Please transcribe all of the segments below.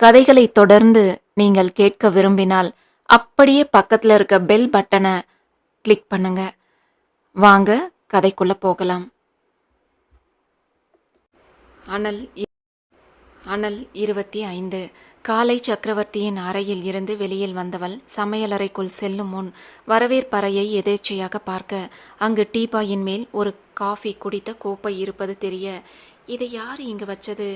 கதைகளை தொடர்ந்து நீங்கள் கேட்க விரும்பினால் அப்படியே பக்கத்தில் இருக்க பெல் பட்டனை கிளிக் பண்ணுங்க. வாங்க கதைக்குள்ள போகலாம். அனல் அனல் இருபத்தி ஐந்து. காலை சக்கரவர்த்தியின் அறையில் இருந்து வெளியில் வந்தவள் சமையலறைக்குள் செல்லும் முன் வரவேற்பறையை எதேச்சையாக பார்க்க அங்கு டீபாயின் மேல் ஒரு காஃபி குடித்த கோப்பை இருப்பது தெரிய இதை யார் இங்கு வச்சது?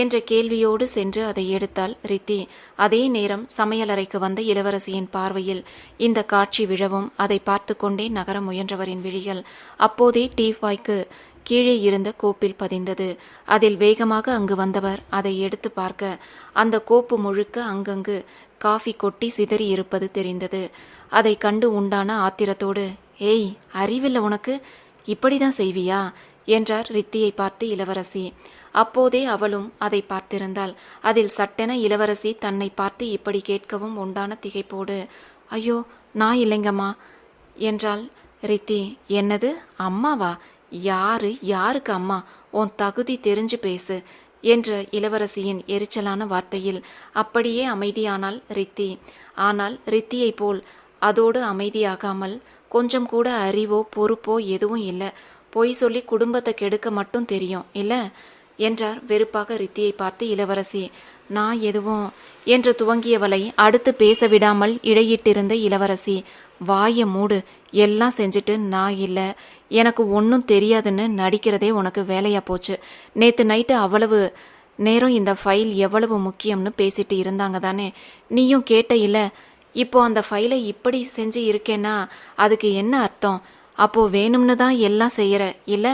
என்ற கேள்வியோடு சென்று அதை எடுத்தாள் ரித்தி. அதே நேரம் சமையலறைக்கு வந்த இளவரசியின் பார்வையில் இந்த காட்சி விழவும் அதை பார்த்து கொண்டே நகர முயன்றவரின் விழிகள் அப்போதே டீபாய்க்கு கீழே இருந்த கோப்பில் பதிந்தது. அதில் வேகமாக அங்கு வந்தவர் அதை எடுத்து பார்க்க அந்த கோப்பு முழுக்க அங்கங்கு காஃபி கொட்டி சிதறி இருப்பது தெரிந்தது. அதை கண்டு உண்டான ஆத்திரத்தோடு ஏய் அறிவில்லை உனக்கு? இப்படிதான் செய்வியா? என்றார் ரித்தியை பார்த்து இளவரசி. அப்போதே அவளும் அதை பார்த்திருந்தாள். அதில் சட்டென இளவரசி தன்னை பார்த்து இப்படி கேட்கவும் உண்டான திகைப்போடு ஐயோ நான் இல்லைங்கம்மா என்றாள் ரித்தி. என்னது அம்மாவா? யாரு யாருக்கு அம்மா? உன் தகுதி தெரிஞ்சு பேசு என்ற இளவரசியின் எரிச்சலான வார்த்தையில் அப்படியே அமைதியானாள் ரித்தி. ஆனால் ரித்தியைப் போல் அதோடு அமைதியாகாமல் கொஞ்சம் கூட அறிவோ பொறுப்போ எதுவும் இல்லை. பொய் சொல்லி குடும்பத்தை கெடுக்க மட்டும் தெரியும். இல்ல? என்றார் வெறுப்பாக ரித்தியை பார்த்து இளவரசி. நான் எதுவும்? என்று துவங்கியவளை அடுத்து பேச விடாமல் இடையிட்டிருந்த இளவரசி. வாய மூடு. எல்லாம் செஞ்சுட்டு நான் இல்லை. எனக்கு ஒன்றும் தெரியாதுன்னு நடிக்கிறதே உனக்கு வேலையா போச்சு. நேத்து நைட்டு அவ்வளவு நேரம் இந்த ஃபைல் எவ்வளவு முக்கியம்னு பேசிட்டு இருந்தாங்க தானே. நீயும் கேட்ட இல்ல. இப்போ அந்த ஃபைலை இப்படி செஞ்சு இருக்கேன்னா அதுக்கு என்ன அர்த்தம்? அப்போ வேணும்னு தான் எல்லாம் செய்யற. இல்ல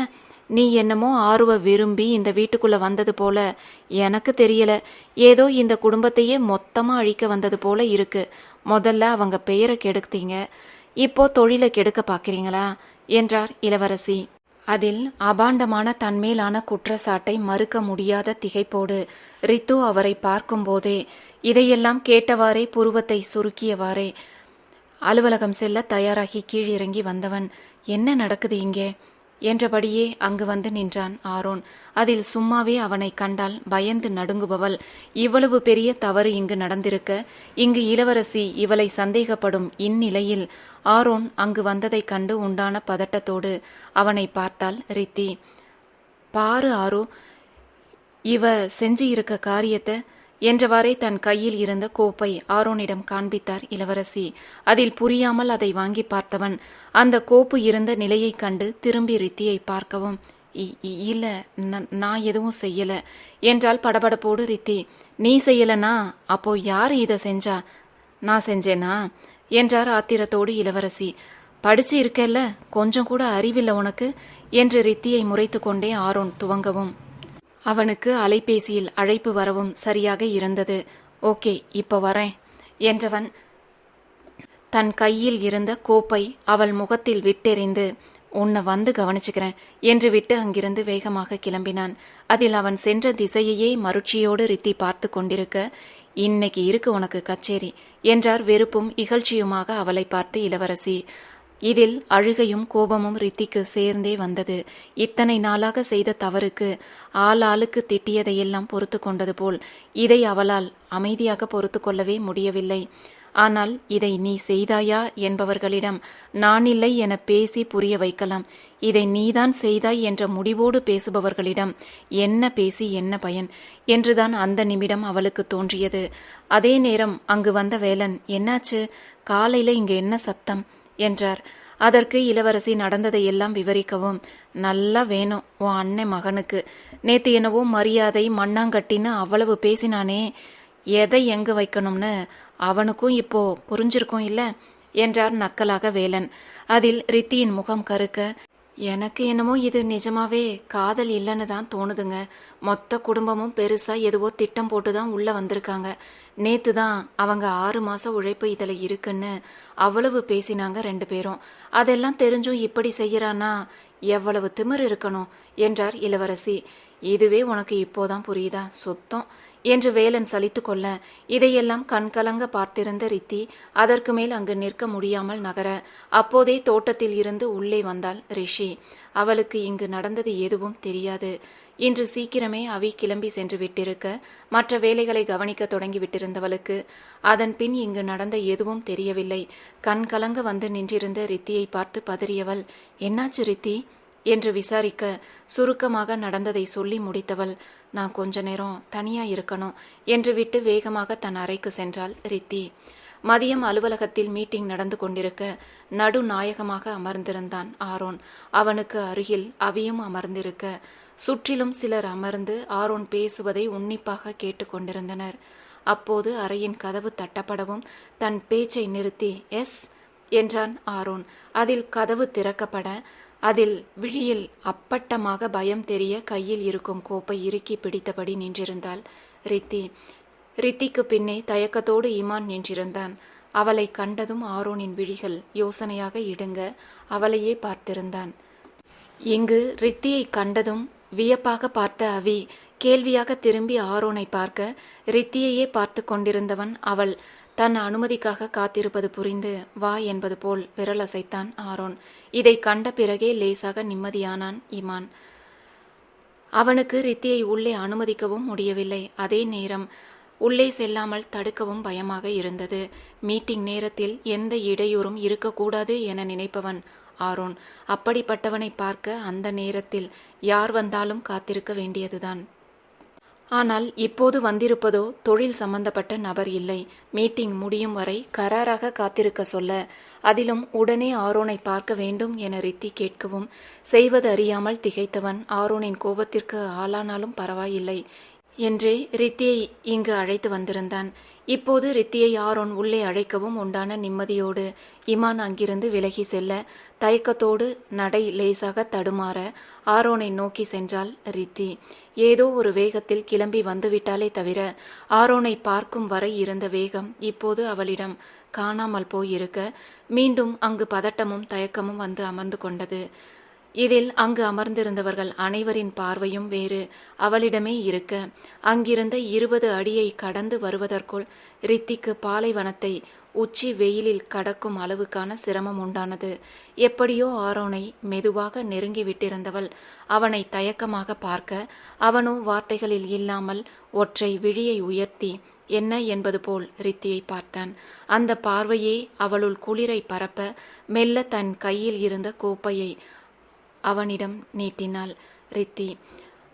நீ என்னமோ ஆர்வ விரும்பி இந்த வீட்டுக்குள்ள வந்தது போல எனக்கு தெரியல. ஏதோ இந்த குடும்பத்தையே மொத்தமா அழிக்க வந்தது போல இருக்கு. முதல்ல அவங்க பெயரை கெடுத்தீங்க. இப்போ தொழிலை கெடுக்க பார்க்குறீங்களா என்றார் இளவரசி. அதில் அபாண்டமான தன்மேலான குற்றச்சாட்டை மறுக்க முடியாத திகைப்போடு ரித்து அவரை பார்க்கும்போதே இதையெல்லாம் கேட்டவாறே புருவத்தை சுருக்கியவாறே அலுவலகம் செல்ல தயாராகி கீழிறங்கி வந்தவன் என்ன நடக்குது இங்கே? என்றபடியே அங்கு வந்து நின்றான் ஆரோன். அதில் சும்மாவே அவனை கண்டால் பயந்து நடுங்குபவள். இவ்வளவு பெரிய தவறு இங்கு நடந்திருக்க இங்கு இளவரசி இவளை சந்தேகப்படும் இந்நிலையில் ஆரோன் அங்கு வந்ததைக் கண்டு உண்டான பதட்டத்தோடு அவனை பார்த்தாள் ரித்தி. பாரு ஆரோ இவ செஞ்சு இருக்க காரியத்தை என்றவாறே தன் கையில் இருந்த கோப்பை ஆரோனிடம் காண்பித்தார் இளவரசி. அதில் புரியாமல் அதை வாங்கி பார்த்தவன் அந்த கோப்பு இருந்த நிலையைக் கண்டு திரும்பி ரித்தியை பார்க்கவும் "இ- இ- இல்ல நான் எதுவும் செய்யல என்றால் படபடப்போடு ரித்தி. நீ செய்யலனா? அப்போ யார் இதை செஞ்சா? நான் செஞ்சேனா? என்றார் ஆத்திரத்தோடு இளவரசி. படிச்சு இருக்கல்ல கொஞ்சம் கூட அறிவில்லை உனக்கு? என்று ரித்தியை முறைத்து கொண்டே ஆரோன் துவங்கவும் அவனுக்கு அலைபேசியில் அழைப்பு வரவும் சரியாக இருந்தது. ஓகே இப்போ வரேன் என்றவன் தன் கையில் இருந்த கோப்பை அவள் முகத்தில் விட்டெறிந்து உன்னை வந்து கவனிச்சுக்கிறேன் என்று விட்டு அங்கிருந்து வேகமாக கிளம்பினான். அதில் அவன் சென்ற திசையையே மருட்சியோடு ரித்தி பார்த்து கொண்டிருக்க இன்னைக்கு இருக்கு உனக்கு கச்சேரி என்றார் வெறுப்பும் இகழ்ச்சியுமாக அவளை பார்த்து இளவரசி. இதில் அழுகையும் கோபமும் ரித்திக்கு சேர்ந்தே வந்தது. இத்தனை நாளாக செய்த தவறுக்கு ஆள் ஆளுக்கு திட்டியதையெல்லாம் பொறுத்து கொண்டது போல் இதை அவளால் அமைதியாக பொறுத்து கொள்ளவே முடியவில்லை. ஆனால் இதை நீ செய்தாயா? என்பவர்களிடம் நான் இல்லை என பேசி புரிய வைக்கலாம். இதை நீதான் செய்தாய் என்ற முடிவோடு பேசுபவர்களிடம் என்ன பேசி என்ன பயன்? என்றுதான் அந்த நிமிடம் அவளுக்கு தோன்றியது. அதே நேரம் அங்கு வந்த வேலன் என்னாச்சு? காலையில இங்க என்ன சத்தம்? என்றார். அதற்கு இளவரசி நடந்ததை எல்லாம் விவரிக்கவும். நல்லா வேணும் உன் அண்ணன் மகனுக்கு. நேத்து என்னவோ மரியாதை மண்ணாங்கட்டின்னு அவ்வளவு பேசினானே. எதை எங்கு வைக்கணும்னு? அவனுக்கும் இப்போ புரிஞ்சிருக்கும் இல்ல? என்றார் நக்கலாக வேலன். அதில் ரித்தியின் முகம் கருக்க எனக்கு என்னமோ இது நிஜமாவே காதல் இல்லைன்னு தான் தோணுதுங்க. மொத்த குடும்பமும் பெருசா எதுவோ திட்டம் போட்டு தான் உள்ள வந்திருக்காங்க. நேத்து தான் அவங்க ஆறு மாசம் உழைப்பு இதில் இருக்குன்னு அவ்வளவு பேசினாங்க ரெண்டு பேரும். அதெல்லாம் தெரிஞ்சும் இப்படி செய்யறானா எவ்வளவு திமிர் இருக்கணும் என்றார் இளவரசி. இதுவே உனக்கு இப்போதான் புரியுதா? சுத்தம். என்று வேலன் சலித்து கொள்ள இதையெல்லாம் கண்கலங்க பார்த்திருந்த ரித்தி அதற்கு மேல் அங்கு நிற்க முடியாமல் நகர அப்போதே தோட்டத்தில் இருந்து உள்ளே வந்தாள் ரிஷி. அவளுக்கு இங்கு நடந்தது எதுவும் தெரியாது. இன்று சீக்கிரமே அவி கிளம்பி சென்று விட்டிருக்க மற்ற வேலைகளை கவனிக்க தொடங்கி விட்டிருந்தவளுக்கு அதன் பின் இங்கு நடந்த எதுவும் தெரியவில்லை. கண் கலங்க வந்து நின்றிருந்த ரித்தியை பார்த்து பதறியவள் என்னாச்சு ரித்தி? என்று விசாரிக்க சுருக்கமாக நடந்ததை சொல்லி முடித்தவள் நான் கொஞ்ச நேரம் தனியா இருக்கணும் என்று விட்டு வேகமாக தன் அறைக்கு சென்றாள் ரித்தி. மதியம் அலுவலகத்தில் மீட்டிங் நடந்து கொண்டிருக்க நடுநாயகமாக அமர்ந்திருந்தான் ஆரோன். அவனுக்கு அருகில் அவியும் அமர்ந்திருக்க சுற்றிலும் சிலர் அமர்ந்து ஆரோன் பேசுவதை உன்னிப்பாக கேட்டுக்கொண்டிருந்தனர் அப்போது அறையின் கதவு தட்டப்படவும் தன் பேச்சை நிறுத்தி எஸ் என்றான் ஆரோன். அதில் கதவு திறக்கப்பட அதில் விழியில் அப்பட்டமாக பயம் தெரிய கையில் இருக்கும் கோப்பை இறுக்கி பிடித்தபடி நின்றிருந்தாள். ரித்தி ரித்திக்கு பின்னே தயக்கத்தோடு இமான் நின்றிருந்தான். அவளை கண்டதும் ஆரோனின் விழிகள் யோசனையாக இடுங்க அவளையே பார்த்திருந்தான். இங்கு ரித்தியை கண்டதும் வியப்பாக பார்த்த அவி கேள்வியாக திரும்பி ஆரோனை பார்க்க ரித்தியையே பார்த்து கொண்டிருந்தவன் அவள் தன் அனுமதிக்காக காத்திருப்பது புரிந்து வா என்பது போல் விரலசைத்தான் ஆரோன். இதை கண்ட பிறகே லேசாக நிம்மதியானான் இமான். அவனுக்கு ரித்தியை உள்ளே அனுமதிக்கவும் முடியவில்லை. அதே நேரம் உள்ளே செல்லாமல் தடுக்கவும் பயமாக இருந்தது. மீட்டிங் நேரத்தில் எந்த இடையூறும் இருக்கக்கூடாது என நினைப்பவன் ஆரோன். அப்படிப்பட்டவனை பார்க்க அந்த நேரத்தில் யார் வந்தாலும் காத்திருக்க வேண்டியதுதான். ஆனால் இப்போது வந்திருப்பதோ தொழில் சம்பந்தப்பட்ட நபர் இல்லை. மீட்டிங் முடியும் வரை கராராக காத்திருக்க சொல்ல அதிலும் உடனே ஆரோனை பார்க்க வேண்டும் என ரித்தி கேட்கவும் செய்வது அறியாமல் திகைத்தவன் ஆரோனின் கோபத்திற்கு ஆளானாலும் பரவாயில்லை என்றே ரித்தியை இங்கு அழைத்து வந்திருந்தான். இப்போது ரித்தியை ஆரோன் உள்ளே அழைக்கவும் உண்டான நிம்மதியோடு இமான் அங்கிருந்து விலகி செல்ல தயக்கத்தோடு நடை லேசாக தடுமாற ஆரோனை நோக்கி சென்றாள் ரித்தி. ஏதோ ஒரு வேகத்தில் கிளம்பி வந்துவிட்டாலே தவிர ஆரோனை பார்க்கும் வரை இருந்த வேகம் இப்போது அவளிடம் காணாமல் போயிருக்க மீண்டும் அங்கு பதட்டமும் தயக்கமும் வந்து அமர்ந்து கொண்டது. இதில் அங்கு அமர்ந்திருந்தவர்கள் அனைவரின் பார்வையும் வேறு. அவளிடமே இருக்க அங்கிருந்த இருபது அடியை கடந்து வருவதற்குள் ரித்திக்கு பாலைவனத்தை உச்சி வெயிலில் கடக்கும் அளவுக்கான சிரமம் உண்டானது. எப்படியோ ஆரோனை மெதுவாக நெருங்கி விட்டிருந்தவள். அவனை தயக்கமாக பார்க்க அவனோ வார்த்தைகளில் இல்லாமல் ஒற்றை விழியை உயர்த்தி என்ன என்பது போல்? ரித்தியை பார்த்தான். அந்த பார்வையே அவளுள் குளிரை பரப்ப மெல்ல தன் கையில் இருந்த கோப்பையை அவனிடம் நீட்டினாள். ரித்தி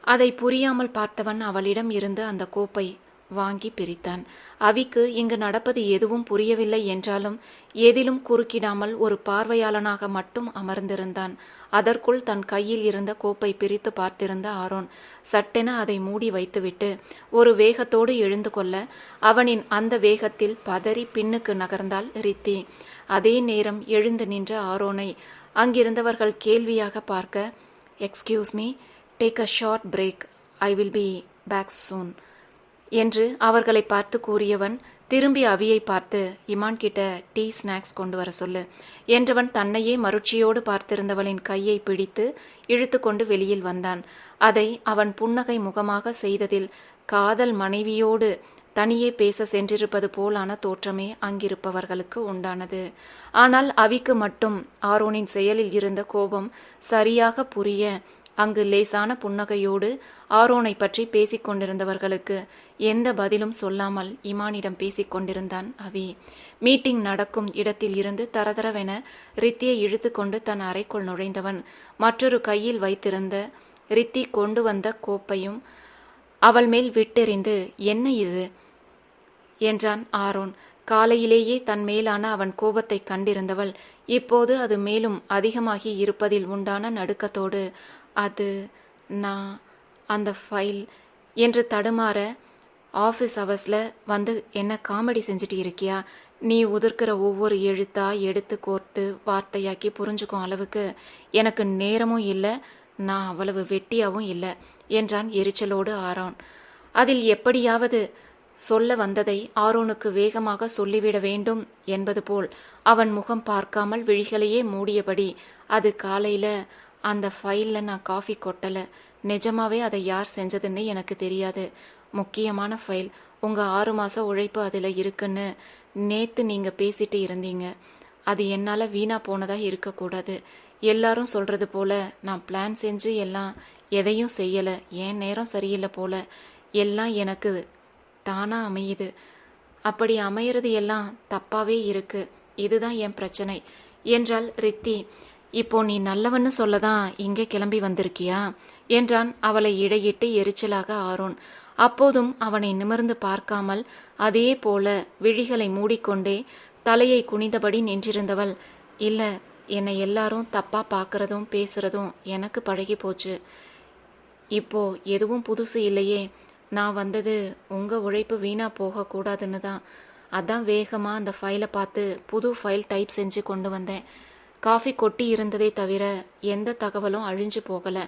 அதை புரியாமல் பார்த்தவன் அவளிடம் இருந்து அந்த கோப்பை வாங்கி பிரித்தான். அவிக்கு இங்கு நடப்பது எதுவும் புரியவில்லை என்றாலும் எதிலும் குறுக்கிடாமல் ஒரு பார்வையாளனாக மட்டும் அமர்ந்திருந்தான். அதற்குள் தன் கையில் இருந்த கோப்பை பிரித்து பார்த்திருந்த ஆரோன் சட்டென அதை மூடி வைத்துவிட்டு ஒரு வேகத்தோடு எழுந்து கொள்ள அவனின் அந்த வேகத்தில் பதறி பின்னுக்கு நகர்ந்தாள் ரித்தி. அதே நேரம் எழுந்து நின்ற ஆரோனை அங்கிருந்தவர்கள் கேள்வியாக பார்க்க excuse me take a short break I will be back soon என்று அவர்களை பார்த்து கூறியவன் திரும்பி அவியை பார்த்து இமான் கிட்ட டீ ஸ்நாக்ஸ் கொண்டு வர சொல்லு என்றவன் தன்னையே மருட்சியோடு பார்த்திருந்தவளின் கையை பிடித்து இழுத்து கொண்டு வெளியில் வந்தான். அதை அவன் புன்னகை முகமாக செய்ததில் காதல் மனைவியோடு தனியே பேச சென்றிருப்பது போலான தோற்றமே அங்கிருப்பவர்களுக்கு உண்டானது. ஆனால் அவிக்கு மட்டும் ஆரோனின் செயலில் இருந்த கோபம் சரியாக புரிய அங்கு லேசான புன்னகையோடு ஆரோனை பற்றி பேசிக் கொண்டிருந்தவர்களுக்கு எந்த பதிலும் சொல்லாமல் இமானிடம் பேசிக் கொண்டிருந்தான் அவி மீட்டிங் நடக்கும் இடத்தில் இருந்து தரதரவென ரித்தியை இழுத்துக்கொண்டு தன் அறைக்குள் நுழைந்தவன் மற்றொரு கையில் வைத்திருந்த ரித்தி கொண்டு வந்த கோப்பையும் அவள் மேல் விட்டெறிந்து என்ன இது என்றான் ஆரோன். காலையிலேயே தன் மேலான அவன் கோபத்தை கண்டிருந்தவள் இப்போது அது மேலும் அதிகமாகி இருப்பதில் உண்டான நடுக்கத்தோடு அது நான் அந்த ஃபைல் என்று தடுமாற ஆஃபீஸ் ஹவர்ஸில் வந்து என்ன காமெடி செஞ்சுட்டு இருக்கியா? நீ உதிர்க்கிற ஒவ்வொரு எழுத்தா எடுத்து கோர்த்து வார்த்தையாக்கி புரிஞ்சுக்கும் அளவுக்கு. எனக்கு நேரமும் இல்லை நான் அவ்வளவு வெட்டியாவும் இல்லை என்றான் எரிச்சலோடு ஆரோன். அதில் எப்படியாவது சொல்ல வந்ததை ஆரோனுக்கு வேகமாக சொல்லிவிட வேண்டும் என்பது போல் அவன் முகம் பார்க்காமல் விழிகளையே மூடியபடி அது காலையில அந்த ஃபைலில் நான் காஃபி கொட்டலை. நிஜமாவே அதை யார் செஞ்சதுன்னு எனக்கு தெரியாது. முக்கியமான ஃபைல் உங்கள் ஆறு மாத உழைப்பு அதில் இருக்குன்னு நேற்று நீங்கள் பேசிட்டு இருந்தீங்க. அது என்னால் வீணாக போனதாக இருக்கக்கூடாது. எல்லாரும் சொல்கிறது போல் நான் பிளான் செஞ்சு எல்லாம் எதையும் செய்யலை. ஏன் நேரம் சரியில்லை போல். எல்லாம் எனக்கு தானாக அமையுது. அப்படி அமையிறது எல்லாம் தப்பாகவே இருக்குது இதுதான் என் பிரச்சனை. என்றால் ரித்தி. இப்போ நீ நல்லவன்னு சொல்லதான் இங்கே கிளம்பி வந்திருக்கியா? என்றான் அவளை இடையிட்டு எரிச்சலாக ஆரோன். அப்போதும் அவனை நிமிர்ந்து பார்க்காமல் அதே போல விழிகளை மூடிக்கொண்டே தலையை குனிந்தபடி நின்றிருந்தவள் இல்ல என்னை எல்லாரும் தப்பா பார்க்கறதும் பேசுறதும் எனக்கு பழகி போச்சு. இப்போ எதுவும் புதுசு இல்லையே. நான் வந்தது உங்க உழைப்பு வீணா போகக்கூடாதுன்னு தான். அதான் வேகமா அந்த ஃபைலை பார்த்து புது ஃபைல் டைப் செஞ்சு கொண்டு வந்தேன். காஃபி கொட்டி இருந்ததே தவிர எந்த தகவலும் அழிஞ்சு போகல.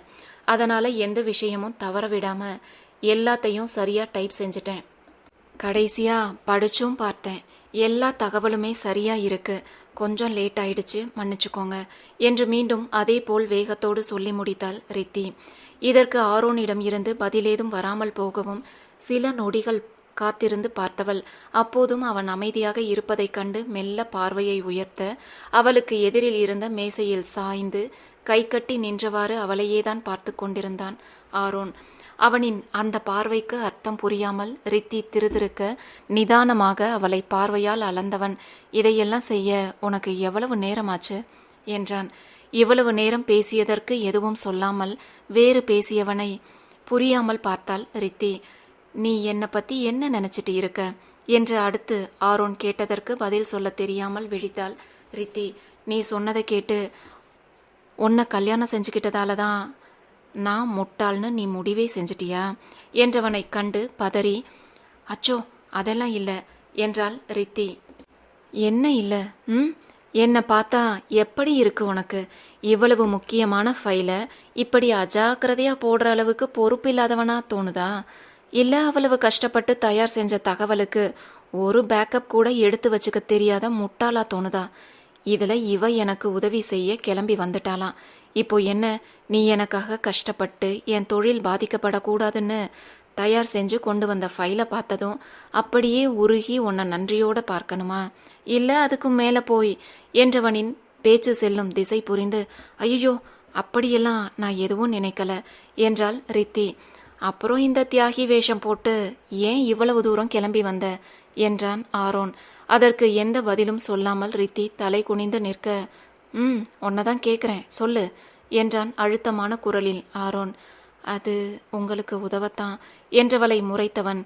அதனால எந்த விஷயமும் தவற விடாம எல்லாத்தையும் சரியா டைப் செஞ்சுட்டேன். கடைசியா படிச்சும் பார்த்தேன். எல்லா தகவலுமே சரியா இருக்கு. கொஞ்சம் லேட் ஆயிடுச்சு மன்னிச்சுக்கோங்க என்று மீண்டும் அதே போல் வேகத்தோடு சொல்லி முடித்தாள் ரித்தி. இதற்கு ஆரோனிடம் இருந்து பதிலேதும் வராமல் போகவும் சில நொடிகள் காத்திருந்து பார்த்தவள். அப்போதும் அவன் அமைதியாக இருப்பதைக் கண்டு மெல்ல பார்வையை உயர்த்த அவளுக்கு எதிரில் இருந்த மேசையில் சாய்ந்து கை கட்டி நின்றவாறு அவளையேதான் பார்த்து கொண்டிருந்தான். ஆரோன் அவனின் அந்த பார்வைக்கு அர்த்தம் புரியாமல் ரித்தி திருதிருக்க நிதானமாக அவளை பார்வையால் அளந்தவன் இதையெல்லாம் செய்ய உனக்கு எவ்வளவு நேரமாச்சு? என்றான். இவ்வளவு நேரம் பேசியதற்கு எதுவும் சொல்லாமல் வேறு பேசியவனை புரியாமல் பார்த்தாள் ரித்தி. நீ என்னை பத்தி என்ன நினைச்சிட்டு இருக்க? என்று அடுத்து ஆரோன் கேட்டதற்கு பதில் சொல்ல தெரியாமல் விழித்தாள். ரித்தி நீ சொன்னதை கேட்டு உன்னை கல்யாணம் செஞ்சுக்கிட்டதால தான் நான் முட்டாள்னு நீ முடிவே செஞ்சிட்டியா? என்றவனை கண்டு பதறி அச்சோ அதெல்லாம் இல்லை என்றாள் ரித்தி. என்ன இல்லை? ம்? என்னை பார்த்தா எப்படி இருக்கு உனக்கு? இவ்வளவு முக்கியமான ஃபைலை இப்படி அஜாக்கிரதையா போடுற அளவுக்கு பொறுப்பு இல்லாதவனா தோணுதா? இல்லை அவ்வளவு கஷ்டப்பட்டு தயார் செஞ்ச தகவலுக்கு ஒரு பேக்கப் கூட எடுத்து வச்சுக்க தெரியாத முட்டாளா தோணுதா? இதில் இவ எனக்கு உதவி செய்ய கிளம்பி வந்துட்டாலாம் இப்போ என்ன? நீ எனக்காக கஷ்டப்பட்டு என் தொழில் பாதிக்கப்படக்கூடாதுன்னு தயார் செஞ்சு கொண்டு வந்த ஃபைலை பார்த்ததும் அப்படியே உருகி உன்னை நன்றியோடு பார்க்கணுமா? இல்லை அதுக்கு மேலே போய் என்றவனின் பேச்சு செல்லும் திசை புரிந்து ஐயோ அப்படியெல்லாம் நான் எதுவும் நினைக்கல என்றாள் ரித்தி. அப்புறம் இந்த தியாகி வேஷம் போட்டு ஏன் இவ்வளவு தூரம் கிளம்பி வந்த? என்றான் ஆரோன். அதற்கு எந்த பதிலும் சொல்லாமல் ரித்தி தலை குனிந்து நிற்க ம் உன்னதான் கேட்குறேன் சொல்லு என்றான் அழுத்தமான குரலில் ஆரோன். அது உங்களுக்கு உதவத்தான் என்றவளை முறைத்தவன்.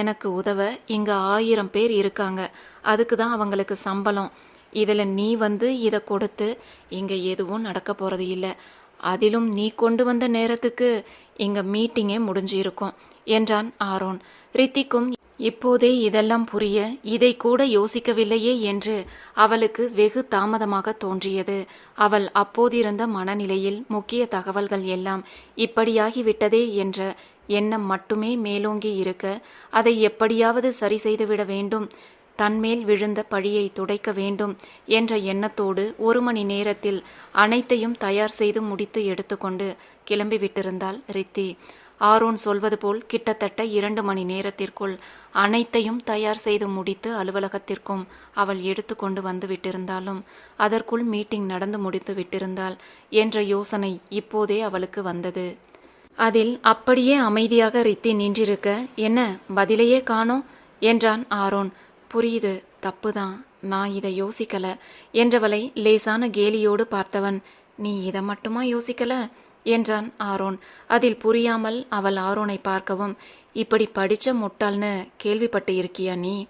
எனக்கு உதவ இங்க ஆயிரம் பேர் இருக்காங்க. அதுக்கு தான் அவங்களுக்கு சம்பளம். இதில் நீ வந்து இதை கொடுத்து இங்கே எதுவும் நடக்க போகிறது இல்லை. அதிலும் நீ கொண்டு வந்த நேரத்துக்கு இங்க மீட்டிங்கே முடிஞ்சிருக்கும் என்றான் ஆரோன். ரித்திக்கும் இப்போதே இதெல்லாம் புரிய இதை கூட யோசிக்கவில்லையே என்று அவளுக்கு வெகு தாமதமாக தோன்றியது. அவள் அப்போதிருந்த மனநிலையில் முக்கிய தகவல்கள் எல்லாம் இப்படியாகிவிட்டதே என்ற எண்ணம் மட்டுமே மேலோங்கி இருக்க அதை எப்படியாவது சரி செய்துவிட வேண்டும் தன்மேல் விழுந்த பழியை துடைக்க வேண்டும் என்ற எண்ணத்தோடு ஒரு மணி நேரத்தில் அனைத்தையும் தயார் செய்து முடித்து எடுத்துக்கொண்டு கிளம்பி விட்டிருந்தாள் ரித்தி. ஆரோன் சொல்வது போல் கிட்டத்தட்ட இரண்டு மணி நேரத்திற்குள் அனைத்தையும் தயார் செய்து முடித்து அலுவலகத்திற்கும் அவள் எடுத்துக்கொண்டு வந்து விட்டிருந்தாலும் அதற்குள் மீட்டிங் நடந்து முடித்து விட்டிருந்தாள் என்ற யோசனை இப்போதே அவளுக்கு வந்தது. அதில் அப்படியே அமைதியாக ரித்தி நின்றிருக்க என்ன பதிலையே காணோம்? என்றான் ஆரோன். புரியுது தப்புதான். நான் இதை யோசிக்கல. என்றவளை லேசான கேலியோடு பார்த்தவன் நீ இதை மட்டுமா யோசிக்கல? என்றான் ஆரோன். அதில் புரியாமல் அவள் ஆரோனை பார்க்கவும் இப்படி படிச்ச முட்டாள்னு கேள்விப்பட்டு இருக்கியா நீ?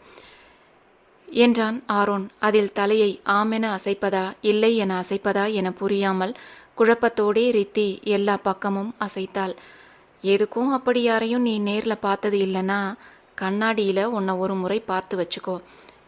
என்றான் ஆரோன். அதில் தலையை ஆமென அசைப்பதா இல்லை என அசைப்பதா என புரியாமல் குழப்பத்தோடே ரித்தி எல்லா பக்கமும் அசைத்தாள். எதுக்கும் அப்படி யாரையும் நீ நேர்ல பார்த்தது இல்லைன்னா கண்ணாடியில உன்னை ஒரு முறை பார்த்து வச்சுக்கோ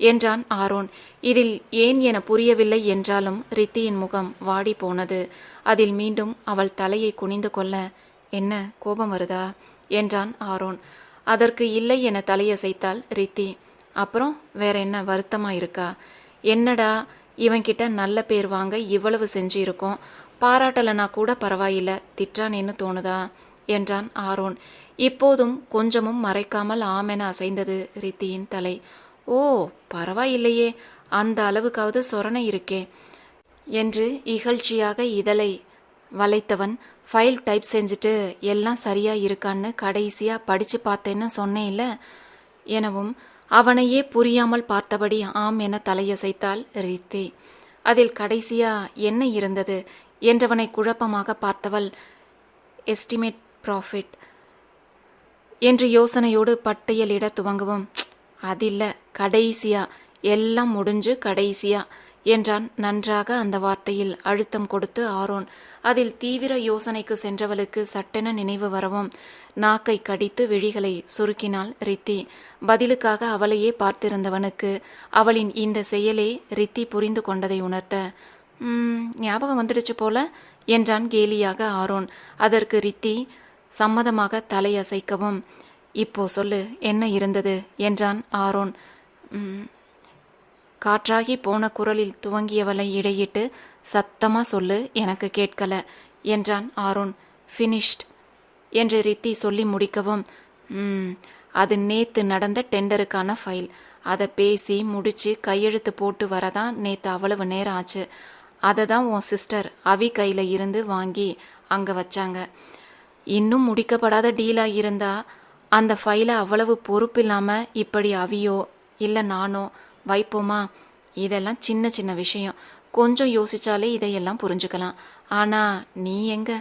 என்றான் ஆரோன். இதில் ஏன் என புரியவில்லை என்றாலும் ரித்தியின் முகம் வாடி போனது. அதில் மீண்டும் அவள் தலையை குனிந்து கொள்ள என்ன கோபம் வருதா? என்றான் ஆரோன். அதற்கு இல்லை என தலையசைத்தாள் ரித்தி. அப்புறம் வேற என்ன வருத்தமா இருக்கா? என்னடா இவன்கிட்ட நல்ல பேர் வாங்க இவ்வளவு செஞ்சிருக்கோம். பாராட்டலனா கூட பரவாயில்ல திட்டானேன்னு தோணுதா? என்றான் ஆரோன். இப்போதும் கொஞ்சமும் மறைக்காமல் ஆமென அசைந்தது ரித்தியின் தலை. ஓ பரவாயில்லையே அந்த அளவுக்காவது சொரணை இருக்கே என்று இகழ்ச்சியாக இதழை வளைத்தவன் ஃபைல் டைப் செஞ்சுட்டு எல்லாம் சரியா இருக்கான்னு கடைசியா படிச்சு பார்த்தேன்னு சொன்னேன்ல எனவும் அவனையே புரியாமல் பார்த்தபடி ஆம் என தலையசைத்தாள் ரீத்தி. அதில் கடைசியா என்ன இருந்தது? என்றவனை குழப்பமாக பார்த்தவள் எஸ்டிமேட் ப்ராஃபிட் என்று யோசனையோடு பட்டியலிட துவங்கவும். அதில்ல கடைசியா எல்லாம் முடிஞ்சு கடைசியா என்றான் நன்றாக அந்த வார்த்தையில் அழுத்தம் கொடுத்து ஆரோன். அதில் தீவிர யோசனைக்கு சென்றவளுக்கு சட்டென நினைவு வரவும் நாக்கை கடித்து விழிகளை சுருக்கினாள் ரித்தி. பதிலுக்காக அவளையே பார்த்திருந்தவனுக்கு அவளின் இந்த செயலே ரித்தி புரிந்து கொண்டதை உணர்த்த ஞாபகம் வந்துடுச்சு போல என்றான் கேலியாக ஆரோன். அதற்கு ரித்தி சம்மதமாக தலையசைக்கவும். இப்போ சொல்லு என்ன இருந்தது? என்றான் ஆரோன். காற்றாகி போன குரலில் துவங்கியவளை இடையிட்டு சத்தமா சொல்லு எனக்கு கேட்கல என்றான் ஆரோன். ஃபினிஷ்ட் என்று ரித்தி சொல்லி முடிக்கவும். அது நேத்து நடந்த டெண்டருக்கான ஃபைல். அதை பேசி முடிச்சு கையெழுத்து போட்டு வரதான் நேத்து அவ்வளவு நேரம் ஆச்சு. அதை தான் உன் சிஸ்டர் அவி கையில இருந்து வாங்கி அங்க வச்சாங்க. இன்னும் முடிக்கப்படாத டீலாக இருந்தா அந்த ஃபைலை அவ்வளவு பொறுப்பில்லாம இப்படி அவியோ இல்லை நானோ வைப்போமா? இதெல்லாம் சின்ன சின்ன விஷயம். கொஞ்சம் யோசிச்சாலே இதையெல்லாம் புரிஞ்சுக்கலாம். ஆனா நீ எங்க?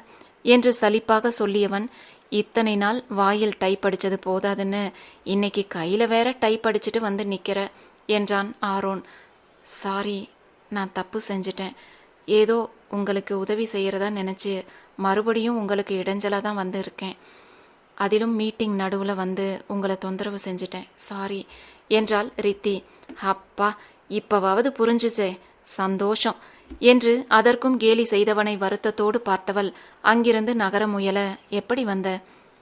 என்று சலிப்பாக சொல்லியவன் இத்தனை நாள் வாயில் டைப் அடிச்சது போதாதுன்னு இன்னைக்கு கையில் வேற டைப் அடிச்சுட்டு வந்து நிற்கிற என்றான் ஆரோன். சாரி நான் தப்பு செஞ்சிட்டேன். ஏதோ உங்களுக்கு உதவி செய்கிறதா நினச்சி மறுபடியும் உங்களுக்கு இடைஞ்சலா தான் வந்து இருக்கேன். அதிலும் மீட்டிங் நடுவில் வந்து உங்களை தொந்தரவு செஞ்சிட்டேன். சாரி என்றாள் ரித்தி. அப்பா இப்பவாவது புரிஞ்சுச்சே. சந்தோஷம். என்று அதற்கும் கேலி செய்தவனை வருத்தத்தோடு பார்த்தவள் அங்கிருந்து நகர முயல. எப்படி வந்த?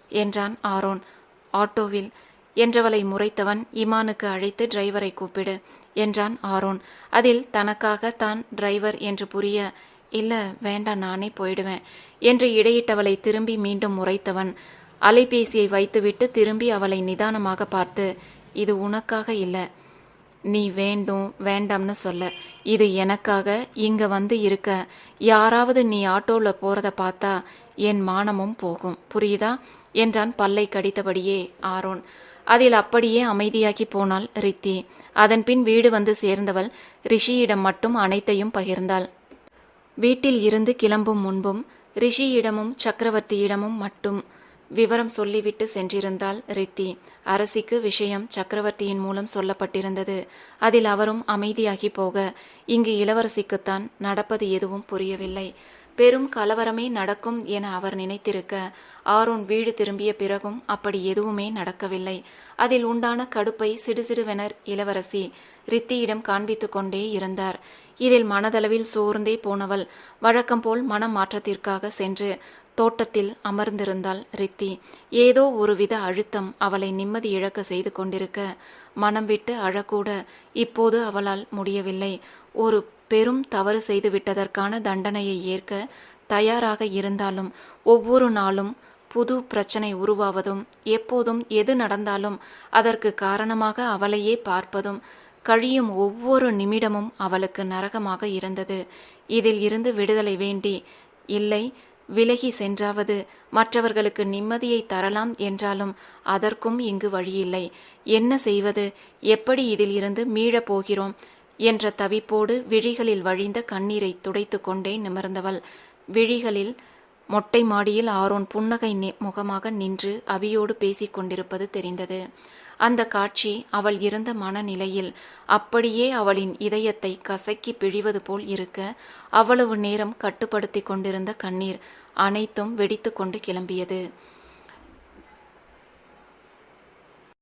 என்றான் ஆரோன். ஆட்டோவில். என்றவளை முறைத்தவன் இமானுக்கு அழைத்து டிரைவரை கூப்பிடு. என்றான் ஆரோன். அதில் தனக்காக தான் டிரைவர் என்று புரிய இல்லை வேண்டாம் நானே போயிடுவேன் என்று இடையிட்டவளை திரும்பி மீண்டும் முறைத்தவன். அலைபேசியை வைத்துவிட்டு திரும்பி அவளை நிதானமாக பார்த்து இது உனக்காக இல்லை. நீ வேண்டும் வேண்டாம்னு சொல்ல. இது எனக்காக இங்க வந்து இருக்க. யாராவது நீ ஆட்டோவில் போறத பார்த்தா என் மானமும் போகும். புரியுதா? என்றான் பல்லை கடித்தபடியே ஆரோன். அதில் அப்படியே அமைதியாகி போனாள் ரித்தி. அதன்பின் வீடு வந்து சேர்ந்தவள் ரிஷியிடம் மட்டும் அனைத்தையும் பகிர்ந்தாள். வீட்டில் இருந்து கிளம்பும் முன்பும் ரிஷியிடமும் சக்கரவர்த்தியிடமும் மட்டும் விவரம் சொல்லிவிட்டு சென்றிருந்தால் ரித்தி. அரசிக்கு விஷயம் சக்கரவர்த்தியின் மூலம் சொல்லப்பட்டிருந்தது. அதில் அவரும் அமைதியாகி போக இங்கு இளவரசிக்குத்தான் நடப்பது எதுவும் புரியவில்லை. பெரும் கலவரமே நடக்கும் என அவர் நினைத்திருக்க ஆரோன் வீடு திரும்பிய பிறகும் அப்படி எதுவுமே நடக்கவில்லை. அதில் உண்டான கடுப்பை சிடுசிடுவெனர் இளவரசி. ரித்தியிடம் காண்பித்துக் கொண்டே இருந்தார். இதில் மனதளவில் சோர்ந்தே போனவள் வழக்கம் போல் மனம் மாற்றத்திற்காக சென்று தோட்டத்தில் அமர்ந்திருந்தாள் ரித்தி. ஏதோ ஒருவித அழுத்தம் அவளை நிம்மதி இழக்க செய்து கொண்டிருக்க மனம் விட்டு அழக்கூட இப்போது அவளால் முடியவில்லை. ஒரு பெரும் தவறு செய்து விட்டதற்கான தண்டனையை ஏற்க தயாராக இருந்தாலும் ஒவ்வொரு நாளும் புது பிரச்சனை உருவாவதும் எப்போதும் எது நடந்தாலும் அதற்கு காரணமாக அவளையே பார்ப்பதும் கழியும் ஒவ்வொரு நிமிடமும் அவளுக்கு நரகமாக இருந்தது. இதில் இருந்து விடுதலை வேண்டி இல்லை விலகி சென்றாவது மற்றவர்களுக்கு நிம்மதியை தரலாம் என்றாலும் அதற்கும் இங்கு வழியில்லை. என்ன செய்வது? எப்படி இதில் இருந்து மீளப் போகிறோம்? என்ற தவிப்போடு விழிகளில் வழிந்த கண்ணீரை துடைத்து கொண்டே நிமிர்ந்தவள். விழிகளில் மொட்டை மாடியில் ஆரோன் புன்னகை நி- முகமாக நின்று அவியோடு பேசிக் கொண்டிருப்பது தெரிந்தது. அந்த காட்சி அவள் இருந்த மனநிலையில் அப்படியே அவளின் இதயத்தை கசக்கி பிழிவது போல் இருக்க அவ்வளவு நேரம் கட்டுப்படுத்தி கொண்டிருந்த கண்ணீர் அனைத்தும் வெடித்து கொண்டு கிளம்பியது.